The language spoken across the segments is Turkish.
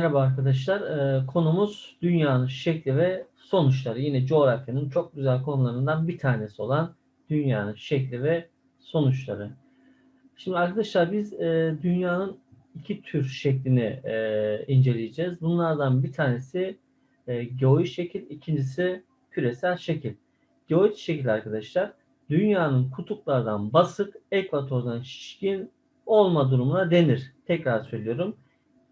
Merhaba arkadaşlar. Ee, konumuz dünyanın şekli ve sonuçları. Yine coğrafyanın çok güzel konularından bir tanesi olan dünyanın şekli ve sonuçları. Şimdi arkadaşlar biz e, dünyanın iki tür şeklini e, inceleyeceğiz. Bunlardan bir tanesi e, geoid şekil, ikincisi küresel şekil. Geoid şekil arkadaşlar dünyanın kutuplardan basık, ekvatordan şişkin olma durumuna denir. Tekrar söylüyorum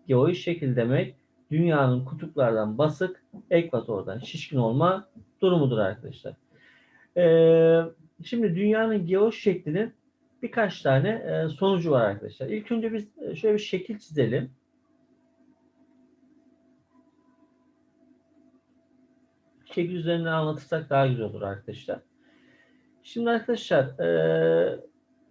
geoid şekil demek dünyanın kutuplardan basık, ekvatordan şişkin olma durumudur arkadaşlar. Ee, şimdi dünyanın geoid şeklinin birkaç tane e, sonucu var arkadaşlar. İlk önce biz e, şöyle bir şekil çizelim. Şekil üzerinden anlatırsak daha güzel olur arkadaşlar. Şimdi arkadaşlar e,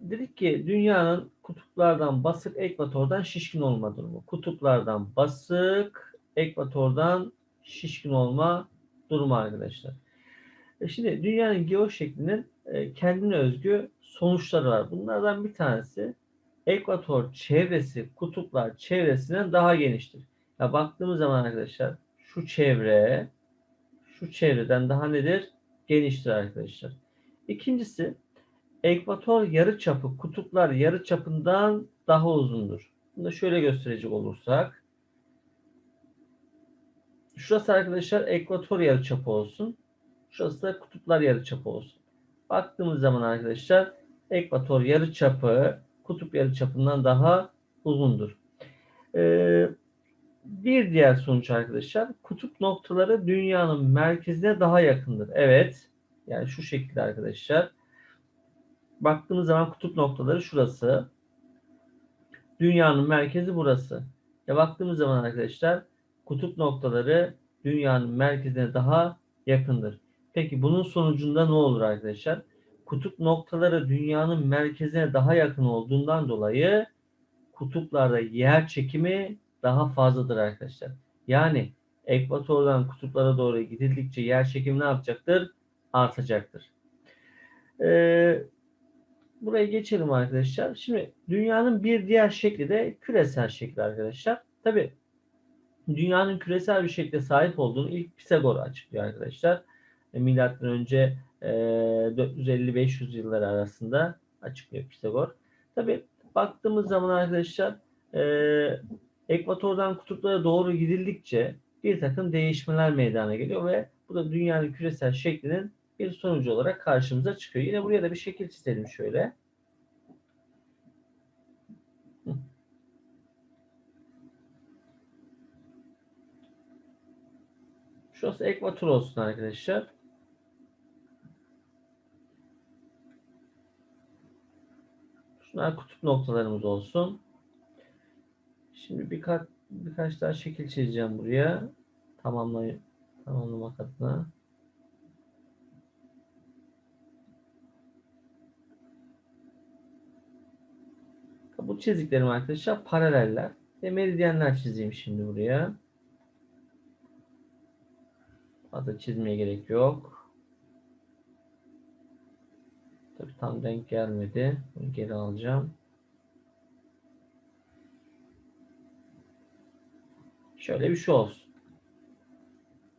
dedik ki dünyanın kutuplardan basık, ekvatordan şişkin olma durumu. Kutuplardan basık, ekvatordan şişkin olma durumu arkadaşlar. E şimdi dünyanın geoşeklinin e, kendine özgü sonuçları var. Bunlardan bir tanesi ekvator çevresi kutuplar çevresinden daha geniştir. Ya baktığımız zaman arkadaşlar şu çevre şu çevreden daha nedir? Geniştir arkadaşlar. İkincisi ekvator yarıçapı kutuplar yarıçapından daha uzundur. Bunu da şöyle gösterecek olursak. Şurası arkadaşlar ekvator yarıçapı olsun. Şurası da kutuplar yarıçapı olsun. Baktığımız zaman arkadaşlar ekvator yarıçapı kutup yarıçapından daha uzundur. Ee, bir diğer sonuç arkadaşlar kutup noktaları dünyanın merkezine daha yakındır. Evet. Yani şu şekilde arkadaşlar baktığımız zaman kutup noktaları şurası. Dünyanın merkezi burası. Ya baktığımız zaman arkadaşlar kutup noktaları dünyanın merkezine daha yakındır. Peki bunun sonucunda ne olur arkadaşlar? Kutup noktaları dünyanın merkezine daha yakın olduğundan dolayı kutuplarda yer çekimi daha fazladır arkadaşlar. Yani ekvatordan kutuplara doğru gidildikçe yer çekimi ne yapacaktır? Artacaktır. Ee, buraya geçelim arkadaşlar. Şimdi dünyanın bir diğer şekli de küresel şekli arkadaşlar. Tabi dünyanın küresel bir şekle sahip olduğunu ilk Pisagor açıklıyor arkadaşlar. E, milattan önce e, 450-500 yılları arasında açıklıyor Pisagor. Tabi baktığımız zaman arkadaşlar e, ekvatordan kutuplara doğru gidildikçe bir takım değişmeler meydana geliyor ve bu da dünyanın küresel şeklinin bir sonucu olarak karşımıza çıkıyor. Yine buraya da bir şekil çizelim şöyle. Şurası ekvator olsun arkadaşlar. Şunlar kutup noktalarımız olsun. Şimdi birkaç birkaç daha şekil çizeceğim buraya. Tamamlay tamamlamak adına. Bu çizdiklerim arkadaşlar paraleller ve meridyenler çizeyim şimdi buraya. Fazla çizmeye gerek yok. Tabi tam denk gelmedi. Bunu geri alacağım. Şöyle bir şey olsun.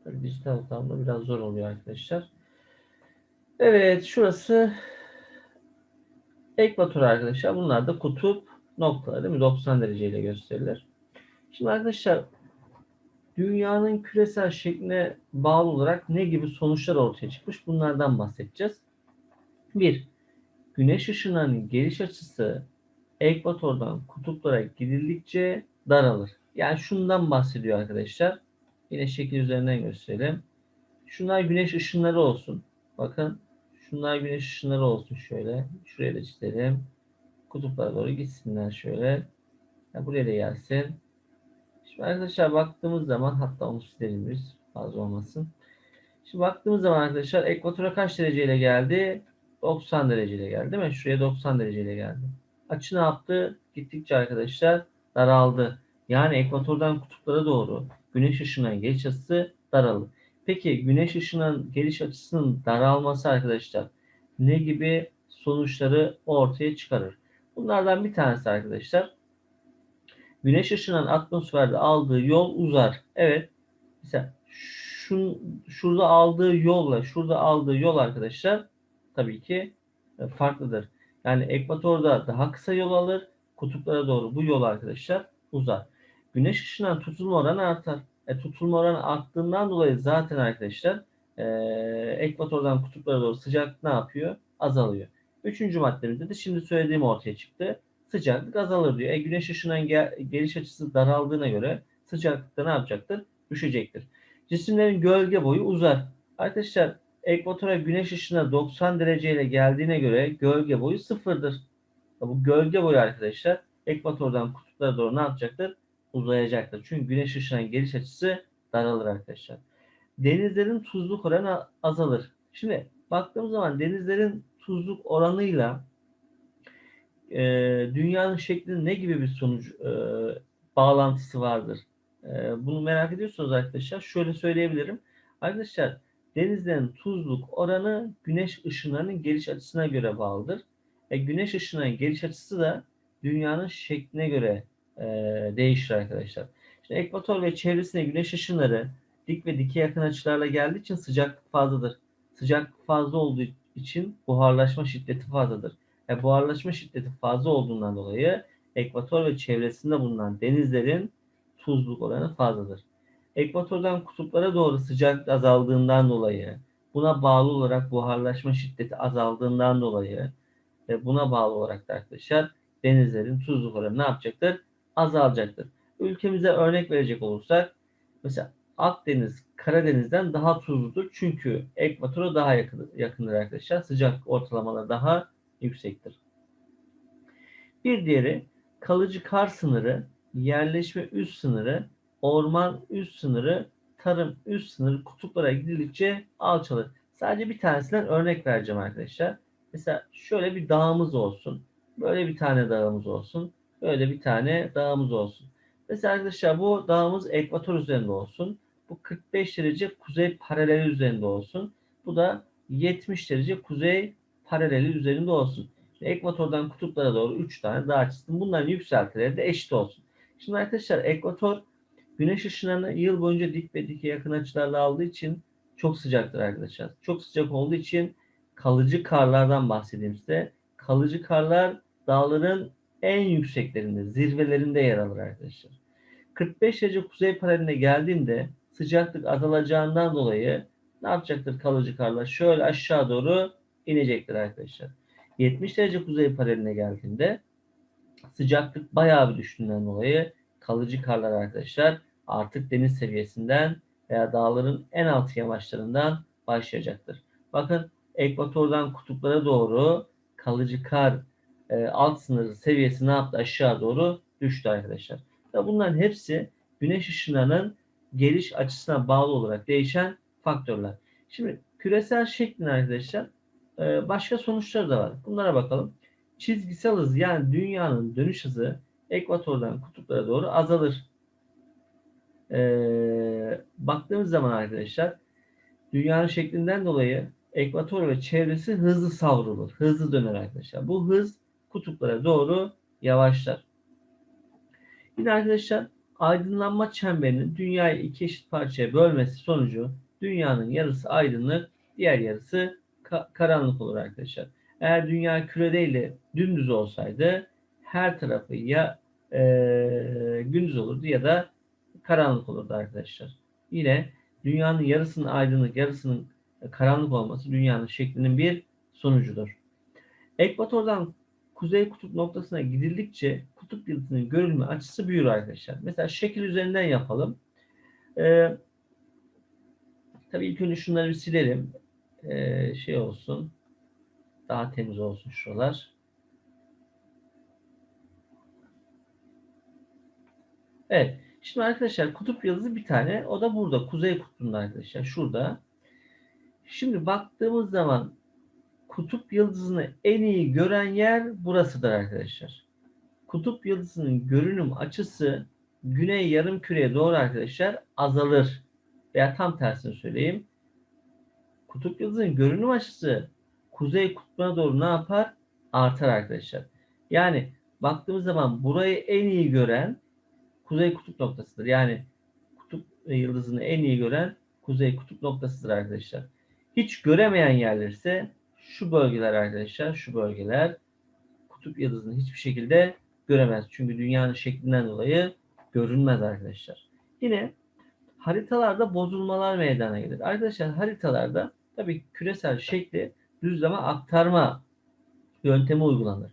Tabii dijital ortamda biraz zor oluyor arkadaşlar. Evet şurası ekvator arkadaşlar. Bunlar da kutup noktaları değil mi? 90 dereceyle gösterilir. Şimdi arkadaşlar dünyanın küresel şekline bağlı olarak ne gibi sonuçlar ortaya çıkmış? Bunlardan bahsedeceğiz. Bir, güneş ışınlarının geliş açısı ekvatordan kutuplara gidildikçe daralır. Yani şundan bahsediyor arkadaşlar. Yine şekil üzerinden gösterelim. Şunlar güneş ışınları olsun. Bakın şunlar güneş ışınları olsun şöyle. Şuraya da çizelim. Kutuplara doğru gitsinler şöyle. Ya buraya da gelsin. Şimdi arkadaşlar baktığımız zaman hatta onu silelim biz. Fazla olmasın. Şimdi baktığımız zaman arkadaşlar ekvatora kaç dereceyle geldi? 90 dereceyle geldi değil mi? Şuraya 90 dereceyle geldi. Açı ne yaptı? Gittikçe arkadaşlar daraldı. Yani ekvatordan kutuplara doğru güneş ışınının geliş açısı daralır. Peki güneş ışınının geliş açısının daralması arkadaşlar ne gibi sonuçları ortaya çıkarır? Bunlardan bir tanesi arkadaşlar Güneş ışığının atmosferde aldığı yol uzar. Evet. Mesela şun, şurada aldığı yolla şurada aldığı yol arkadaşlar tabii ki e, farklıdır. Yani ekvatorda daha kısa yol alır. Kutuplara doğru bu yol arkadaşlar uzar. Güneş ışığından tutulma oranı artar. E, tutulma oranı arttığından dolayı zaten arkadaşlar e, ekvatordan kutuplara doğru sıcaklık ne yapıyor? Azalıyor. Üçüncü maddemizde de şimdi söylediğim ortaya çıktı. Sıcaklık azalır diyor. E, güneş ışığının gel geliş açısı daraldığına göre sıcaklık da ne yapacaktır? Düşecektir. Cisimlerin gölge boyu uzar. Arkadaşlar ekvatora güneş ışığına 90 dereceyle geldiğine göre gölge boyu sıfırdır. Bu gölge boyu arkadaşlar ekvatordan kutuplara doğru ne yapacaktır? Uzayacaktır. Çünkü güneş ışığının geliş açısı daralır arkadaşlar. Denizlerin tuzluk oranı azalır. Şimdi baktığımız zaman denizlerin tuzluk oranıyla e, dünyanın şeklinin ne gibi bir sonuç e, bağlantısı vardır? E, bunu merak ediyorsunuz arkadaşlar. Şöyle söyleyebilirim. Arkadaşlar denizlerin tuzluk oranı güneş ışınlarının geliş açısına göre bağlıdır. E, güneş ışınlarının geliş açısı da dünyanın şekline göre e, değişir arkadaşlar. Şimdi ekvator ve çevresine güneş ışınları dik ve dikey yakın açılarla geldiği için sıcaklık fazladır. Sıcaklık fazla olduğu için buharlaşma şiddeti fazladır. E, buharlaşma şiddeti fazla olduğundan dolayı ekvator ve çevresinde bulunan denizlerin tuzluk oranı fazladır. Ekvatordan kutuplara doğru sıcaklık azaldığından dolayı buna bağlı olarak buharlaşma şiddeti azaldığından dolayı ve buna bağlı olarak da arkadaşlar denizlerin tuzluk oranı ne yapacaktır? Azalacaktır. Ülkemize örnek verecek olursak mesela Akdeniz Karadeniz'den daha tuzludur. Çünkü ekvatora daha yakın, yakındır arkadaşlar. Sıcak ortalamaları daha yüksektir. Bir diğeri kalıcı kar sınırı, yerleşme üst sınırı, orman üst sınırı, tarım üst sınırı kutuplara gidildikçe alçalır. Sadece bir tanesinden örnek vereceğim arkadaşlar. Mesela şöyle bir dağımız olsun. Böyle bir tane dağımız olsun. Böyle bir tane dağımız olsun. Mesela arkadaşlar bu dağımız ekvator üzerinde olsun. Bu 45 derece kuzey paraleli üzerinde olsun. Bu da 70 derece kuzey paraleli üzerinde olsun. Şimdi ekvatordan kutuplara doğru 3 tane dağ çizdim. Bunların yükseltileri de eşit olsun. Şimdi arkadaşlar ekvator güneş ışınlarını yıl boyunca dik ve dike yakın açılarla aldığı için çok sıcaktır arkadaşlar. Çok sıcak olduğu için kalıcı karlardan bahsedeyim size. Kalıcı karlar dağların en yükseklerinde, zirvelerinde yer alır arkadaşlar. 45 derece kuzey paraline geldiğinde sıcaklık azalacağından dolayı ne yapacaktır kalıcı karlar? Şöyle aşağı doğru inecektir arkadaşlar. 70 derece kuzey paraline geldiğinde sıcaklık bayağı bir düştüğünden dolayı kalıcı karlar arkadaşlar artık deniz seviyesinden veya dağların en alt yamaçlarından başlayacaktır. Bakın ekvatordan kutuplara doğru kalıcı kar e, alt sınırı seviyesi ne yaptı? Aşağı doğru düştü arkadaşlar. Ve bunların hepsi güneş ışınlarının geliş açısına bağlı olarak değişen faktörler. Şimdi küresel şeklin arkadaşlar e, başka sonuçları da var. Bunlara bakalım. Çizgisel hız yani dünyanın dönüş hızı ekvatordan kutuplara doğru azalır. Ee, baktığımız zaman arkadaşlar dünyanın şeklinden dolayı ekvator ve çevresi hızlı savrulur. Hızlı döner arkadaşlar. Bu hız kutuplara doğru yavaşlar. Yine arkadaşlar aydınlanma çemberinin dünyayı iki eşit parçaya bölmesi sonucu dünyanın yarısı aydınlık, diğer yarısı ka- karanlık olur arkadaşlar. Eğer dünya küre değil de dümdüz olsaydı her tarafı ya e, gündüz olurdu ya da karanlık olurdu arkadaşlar. Yine dünyanın yarısının aydınlık, yarısının karanlık olması dünyanın şeklinin bir sonucudur. Ekvatordan kuzey kutup noktasına gidildikçe kutup yıldızının görülme açısı büyür arkadaşlar. Mesela şekil üzerinden yapalım. Ee, tabii ilk önce şunları bir silelim. Ee, şey olsun. Daha temiz olsun şuralar. Evet. Şimdi arkadaşlar kutup yıldızı bir tane. O da burada. Kuzey kutbunda arkadaşlar. Şurada. Şimdi baktığımız zaman kutup yıldızını en iyi gören yer burasıdır arkadaşlar. Kutup yıldızının görünüm açısı güney yarım küreye doğru arkadaşlar azalır. Veya tam tersini söyleyeyim. Kutup yıldızının görünüm açısı kuzey kutbuna doğru ne yapar? Artar arkadaşlar. Yani baktığımız zaman burayı en iyi gören kuzey kutup noktasıdır. Yani kutup yıldızını en iyi gören kuzey kutup noktasıdır arkadaşlar. Hiç göremeyen yerler ise şu bölgeler arkadaşlar, şu bölgeler kutup yıldızını hiçbir şekilde göremez. Çünkü dünyanın şeklinden dolayı görünmez arkadaşlar. Yine haritalarda bozulmalar meydana gelir. Arkadaşlar haritalarda tabii küresel şekli düzleme aktarma yöntemi uygulanır.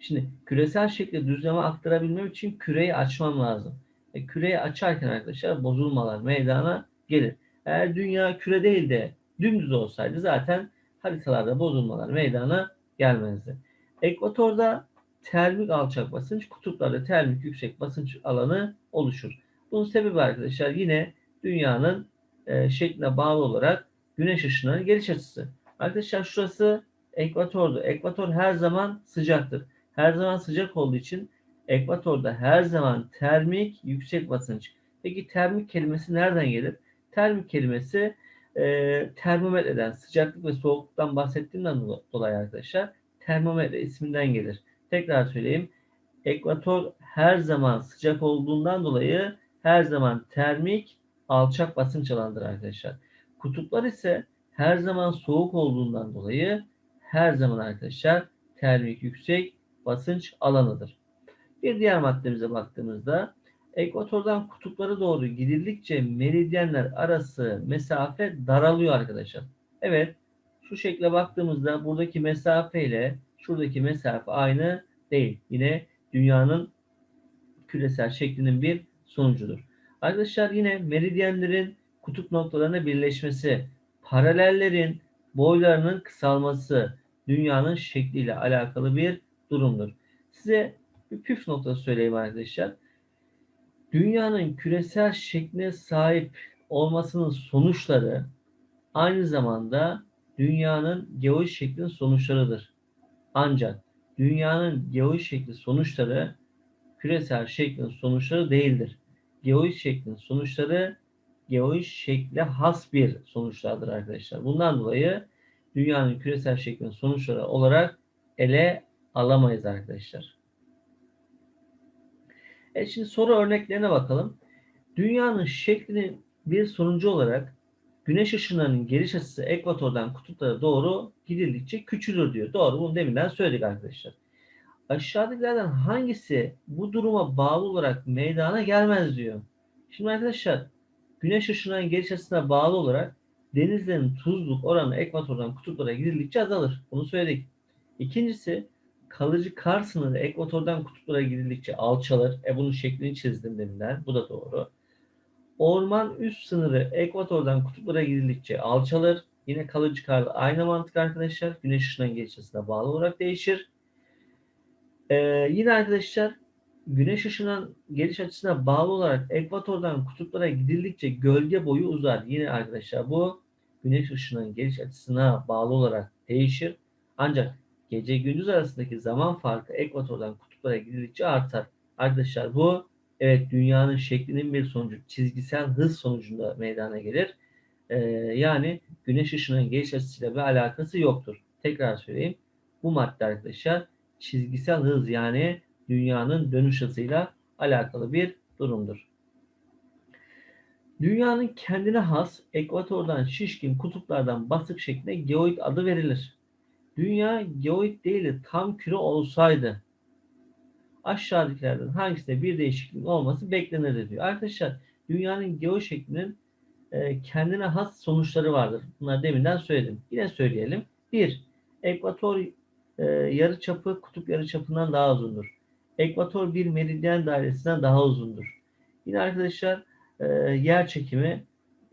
Şimdi küresel şekli düzleme aktarabilmem için küreyi açmam lazım. E, küreyi açarken arkadaşlar bozulmalar meydana gelir. Eğer dünya küre değil de dümdüz olsaydı zaten haritalarda bozulmalar meydana gelmezdi. Ekvatorda termik alçak basınç, kutuplarda termik yüksek basınç alanı oluşur. Bunun sebebi arkadaşlar yine dünyanın e, şekline bağlı olarak güneş ışınlarının geliş açısı. Arkadaşlar şurası ekvatordu. Ekvator her zaman sıcaktır. Her zaman sıcak olduğu için ekvatorda her zaman termik yüksek basınç. Peki termik kelimesi nereden gelir? Termik kelimesi e, termometreden, sıcaklık ve soğukluktan bahsettiğimden dolayı arkadaşlar termometre isminden gelir. Tekrar söyleyeyim. Ekvator her zaman sıcak olduğundan dolayı her zaman termik alçak basınç alanıdır arkadaşlar. Kutuplar ise her zaman soğuk olduğundan dolayı her zaman arkadaşlar termik yüksek basınç alanıdır. Bir diğer maddemize baktığımızda ekvatordan kutuplara doğru gidildikçe meridyenler arası mesafe daralıyor arkadaşlar. Evet şu şekle baktığımızda buradaki mesafe ile şuradaki mesafe aynı değil. Yine dünyanın küresel şeklinin bir sonucudur. Arkadaşlar yine meridyenlerin kutup noktalarına birleşmesi, paralellerin boylarının kısalması dünyanın şekliyle alakalı bir durumdur. Size bir püf noktası söyleyeyim arkadaşlar. Dünyanın küresel şekline sahip olmasının sonuçları aynı zamanda dünyanın geoid şeklinin sonuçlarıdır. Ancak dünyanın geoid şekli sonuçları küresel şeklin sonuçları değildir. Geoid şeklin sonuçları geoid şekle has bir sonuçlardır arkadaşlar. Bundan dolayı dünyanın küresel şeklin sonuçları olarak ele alamayız arkadaşlar. Evet şimdi soru örneklerine bakalım. Dünyanın şeklinin bir sonucu olarak güneş ışınlarının geliş açısı ekvatordan kutuplara doğru gidildikçe küçülür diyor. Doğru bunu deminden söyledik arkadaşlar. Aşağıdakilerden hangisi bu duruma bağlı olarak meydana gelmez diyor. Şimdi arkadaşlar güneş ışınlarının geliş açısına bağlı olarak denizlerin tuzluk oranı ekvatordan kutuplara gidildikçe azalır. Bunu söyledik. İkincisi kalıcı kar sınırı ekvatordan kutuplara gidildikçe alçalır. E bunun şeklini çizdim deminden. Bu da doğru. Orman üst sınırı ekvatordan kutuplara gidildikçe alçalır. Yine kalıcı kar aynı mantık arkadaşlar. Güneş ışınlarının geçişine bağlı olarak değişir. Ee, yine arkadaşlar güneş ışınının geliş açısına bağlı olarak ekvatordan kutuplara gidildikçe gölge boyu uzar. Yine arkadaşlar bu güneş ışınının geliş açısına bağlı olarak değişir. Ancak gece gündüz arasındaki zaman farkı ekvatordan kutuplara gidildikçe artar. Arkadaşlar bu evet dünyanın şeklinin bir sonucu çizgisel hız sonucunda meydana gelir. Ee, yani güneş ışınının geliş açısıyla bir alakası yoktur. Tekrar söyleyeyim. Bu madde arkadaşlar çizgisel hız yani dünyanın dönüş hızıyla alakalı bir durumdur. Dünyanın kendine has ekvatordan şişkin kutuplardan basık şeklinde geoid adı verilir. Dünya geoid değil de tam küre olsaydı aşağıdakilerden hangisinde bir değişiklik olması beklenir diyor. Arkadaşlar dünyanın geoid şeklinin e, kendine has sonuçları vardır. Bunları deminden söyledim. Yine söyleyelim. Bir, ekvator e, yarıçapı kutup yarıçapından daha uzundur. Ekvator bir meridyen dairesinden daha uzundur. Yine arkadaşlar e, yer çekimi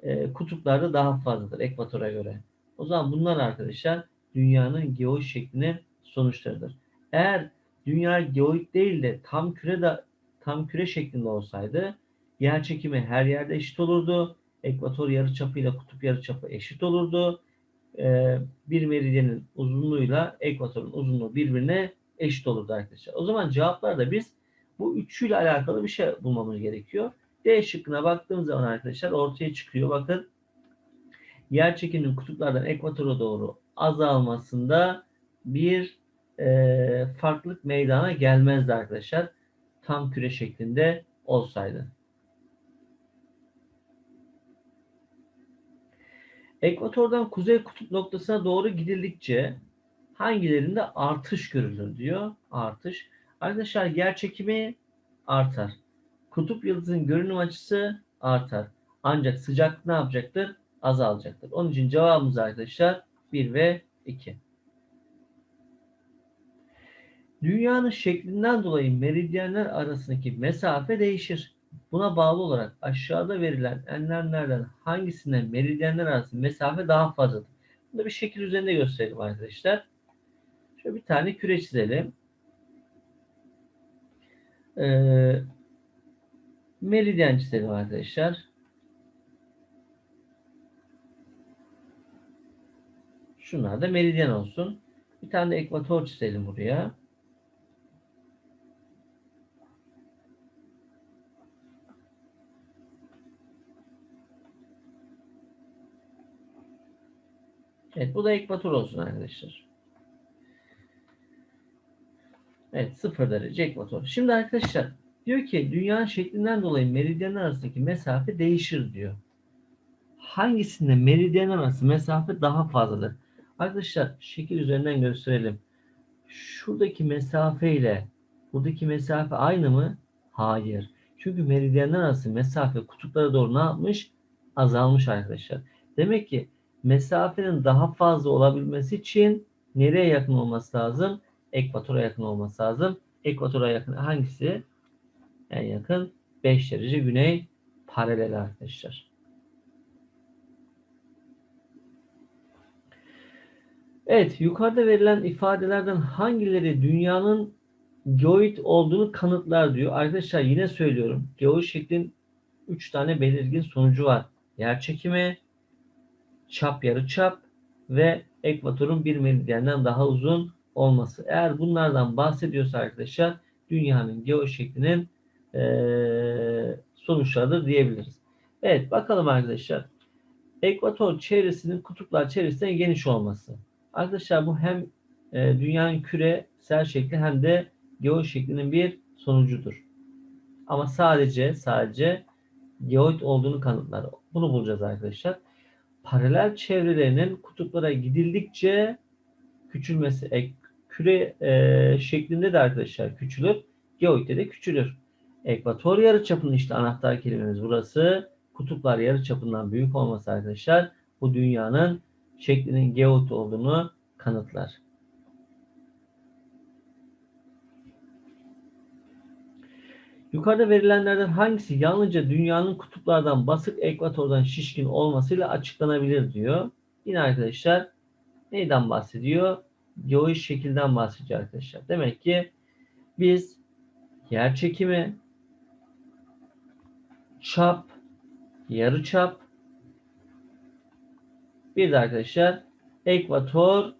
e, kutuplarda daha fazladır ekvatora göre. O zaman bunlar arkadaşlar dünyanın geoid şeklinin sonuçlarıdır. Eğer dünya geoid değil de tam küre de tam küre şeklinde olsaydı yer çekimi her yerde eşit olurdu. Ekvator yarıçapı ile kutup yarıçapı eşit olurdu. Ee, bir meridyenin uzunluğuyla ekvatorun uzunluğu birbirine eşit olurdu arkadaşlar. O zaman cevaplarda biz bu üçüyle alakalı bir şey bulmamız gerekiyor. D şıkkına baktığımız zaman arkadaşlar ortaya çıkıyor. Bakın yer çekiminin kutuplardan ekvatora doğru azalmasında bir e, farklılık meydana gelmezdi arkadaşlar. Tam küre şeklinde olsaydı. Ekvatordan kuzey kutup noktasına doğru gidildikçe hangilerinde artış görülür diyor. Artış. Arkadaşlar yer çekimi artar. Kutup yıldızın görünüm açısı artar. Ancak sıcaklık ne yapacaktır? Azalacaktır. Onun için cevabımız arkadaşlar 1 ve 2. Dünyanın şeklinden dolayı meridyenler arasındaki mesafe değişir. Buna bağlı olarak aşağıda verilen enlemlerden hangisinde meridyenler arasında mesafe daha fazladır? Bunu bir şekil üzerinde gösterelim arkadaşlar. Şöyle bir tane küre çizelim. Ee, meridyen çizelim arkadaşlar. Şunlar da meridyen olsun. Bir tane de ekvator çizelim buraya. Evet bu da ekvator olsun arkadaşlar. Evet 0 derece ekvator. Şimdi arkadaşlar diyor ki dünyanın şeklinden dolayı meridyenler arasındaki mesafe değişir diyor. Hangisinde meridyenler arası mesafe daha fazladır? Arkadaşlar şekil üzerinden gösterelim. Şuradaki mesafe ile buradaki mesafe aynı mı? Hayır. Çünkü meridyenler arası mesafe kutuplara doğru ne yapmış? Azalmış arkadaşlar. Demek ki mesafenin daha fazla olabilmesi için nereye yakın olması lazım? Ekvatora yakın olması lazım. Ekvatora yakın hangisi? En yakın 5 derece güney paralel arkadaşlar. Evet, yukarıda verilen ifadelerden hangileri dünyanın geoid olduğunu kanıtlar diyor. Arkadaşlar yine söylüyorum. Geoid şeklin 3 tane belirgin sonucu var. Yer çekimi, çap yarı çap ve ekvatorun bir meridyenden daha uzun olması. Eğer bunlardan bahsediyorsa arkadaşlar dünyanın geoid şeklinin ee, sonuçlarıdır diyebiliriz. Evet bakalım arkadaşlar. Ekvator çevresinin kutuplar çevresinden geniş olması. Arkadaşlar bu hem e, dünyanın küresel şekli hem de geoid şeklinin bir sonucudur. Ama sadece sadece geoid olduğunu kanıtlar. Bunu bulacağız arkadaşlar. Paralel çevrelerinin kutuplara gidildikçe küçülmesi, e, küre e, şeklinde de arkadaşlar küçülür. Geoid'de de küçülür. Ekvator yarıçapının işte anahtar kelimemiz burası. Kutuplar yarıçapından büyük olması arkadaşlar bu dünyanın şeklinin geoid olduğunu kanıtlar. Yukarıda verilenlerden hangisi yalnızca dünyanın kutuplardan basık ekvatordan şişkin olmasıyla açıklanabilir diyor. Yine arkadaşlar neyden bahsediyor? Geoid şekilden bahsediyor arkadaşlar. Demek ki biz yer çekimi, çap, yarı çap, bir de arkadaşlar ekvator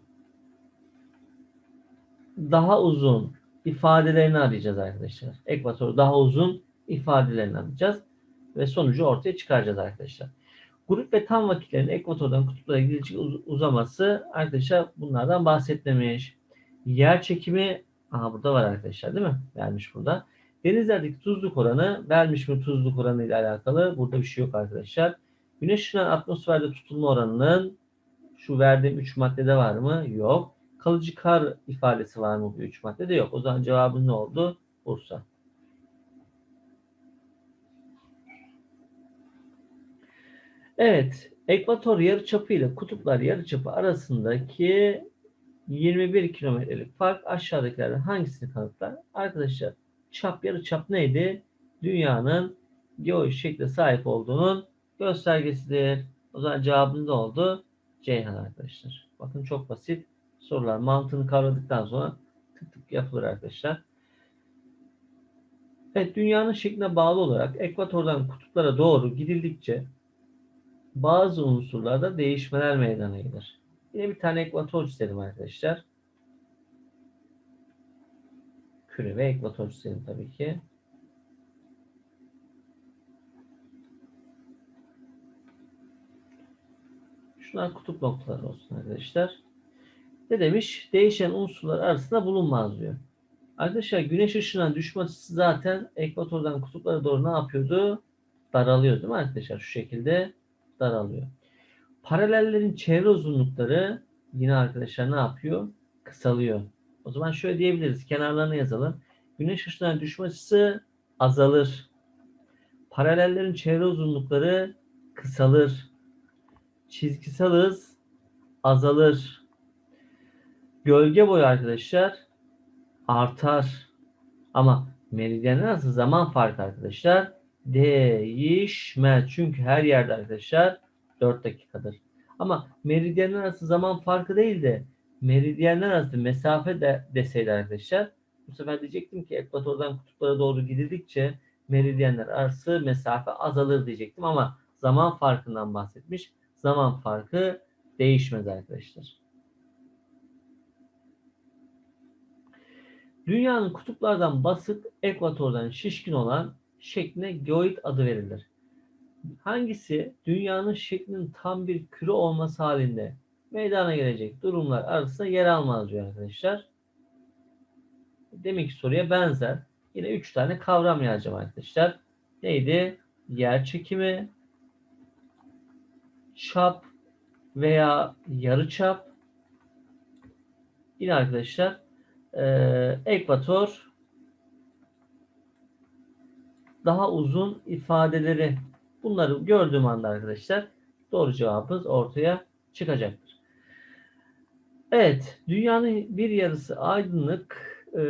daha uzun ifadelerini arayacağız arkadaşlar. Ekvator daha uzun ifadelerini arayacağız ve sonucu ortaya çıkaracağız arkadaşlar. Grup ve tam vakitlerin ekvatordan kutuplara gidecek uzaması arkadaşlar bunlardan bahsetmemiş. Yer çekimi aha burada var arkadaşlar değil mi? Vermiş burada. Denizlerdeki tuzluk oranı vermiş mi tuzluk oranı ile alakalı? Burada bir şey yok arkadaşlar. Güneş ışığının atmosferde tutulma oranının şu verdiğim 3 maddede var mı? Yok. Kalıcı kar ifadesi var mı bu 3 maddede? Yok. O zaman cevabın ne oldu? Bursa. Evet. Ekvator yarıçapı ile kutuplar yarıçapı arasındaki 21 kilometrelik fark aşağıdakilerden hangisini kanıtlar? Arkadaşlar çap yarıçap neydi? Dünyanın geoid şekle sahip olduğunun göstergesidir. O zaman cevabımız oldu? Ceyhan arkadaşlar. Bakın çok basit sorular. Mantığını kavradıktan sonra tık tık yapılır arkadaşlar. Evet dünyanın şekline bağlı olarak ekvatordan kutuplara doğru gidildikçe bazı unsurlarda değişmeler meydana gelir. Yine bir tane ekvator çizelim arkadaşlar. Küre ve ekvator çizelim tabii ki. Şunlar kutup noktaları olsun arkadaşlar. Ne demiş? Değişen unsurlar arasında bulunmaz diyor. Arkadaşlar güneş ışığına düşme açısı zaten ekvatordan kutuplara doğru ne yapıyordu? Daralıyor değil mi arkadaşlar? Şu şekilde daralıyor. Paralellerin çevre uzunlukları yine arkadaşlar ne yapıyor? Kısalıyor. O zaman şöyle diyebiliriz. Kenarlarına yazalım. Güneş ışığına düşme açısı azalır. Paralellerin çevre uzunlukları kısalır. Çizgisel hız azalır. Gölge boyu arkadaşlar artar. Ama meridyen arası zaman farkı arkadaşlar değişmez. Çünkü her yerde arkadaşlar 4 dakikadır. Ama meridyenler arası zaman farkı değil de meridyenler arası mesafe de deseydi arkadaşlar bu sefer diyecektim ki ekvatordan kutuplara doğru gidildikçe meridyenler arası mesafe azalır diyecektim ama zaman farkından bahsetmiş. Zaman farkı değişmez arkadaşlar. Dünyanın kutuplardan basık, ekvatordan şişkin olan şekline geoid adı verilir. Hangisi dünyanın şeklinin tam bir küre olması halinde meydana gelecek durumlar arasında yer almaz diyor arkadaşlar. Demek ki soruya benzer. Yine üç tane kavram yazacağım arkadaşlar. Neydi? Yer çekimi, çap veya yarı çap. Yine arkadaşlar e, ekvator daha uzun ifadeleri bunları gördüğüm anda arkadaşlar doğru cevabımız ortaya çıkacaktır. Evet, dünyanın bir yarısı aydınlık e,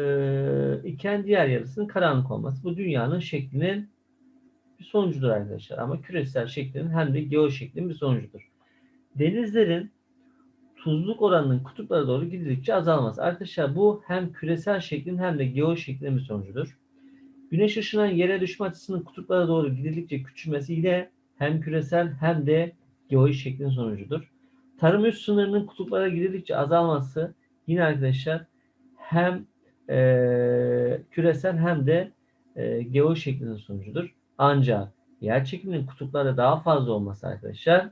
iken diğer yarısının karanlık olması. Bu dünyanın şeklinin bir sonucudur arkadaşlar. Ama küresel şeklinin hem de geo şeklinin bir sonucudur. Denizlerin tuzluk oranının kutuplara doğru gidildikçe azalması. Arkadaşlar bu hem küresel şeklin hem de geo şeklinin bir sonucudur. Güneş ışığının yere düşme açısının kutuplara doğru gidildikçe küçülmesi yine hem küresel hem de geoid şeklin sonucudur. Tarım üst sınırının kutuplara gidildikçe azalması yine arkadaşlar hem e, küresel hem de e, geo şeklinin sonucudur. Ancak yer çekiminin kutuplarda daha fazla olması arkadaşlar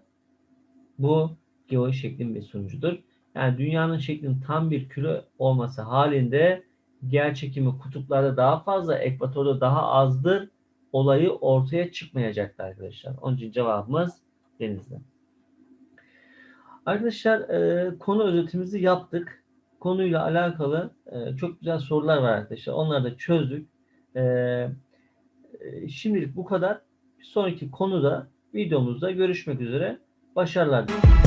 bu geoid şeklin bir sonucudur. Yani dünyanın şeklinin tam bir küre olması halinde yer çekimi kutuplarda daha fazla, ekvatorda daha azdır. Olayı ortaya çıkmayacaktır arkadaşlar. Onun için cevabımız denizde. Arkadaşlar e, konu özetimizi yaptık. Konuyla alakalı e, çok güzel sorular var arkadaşlar. Onları da çözdük. E, e, şimdilik bu kadar. Bir sonraki konuda videomuzda görüşmek üzere. Başarılar. diliyorum.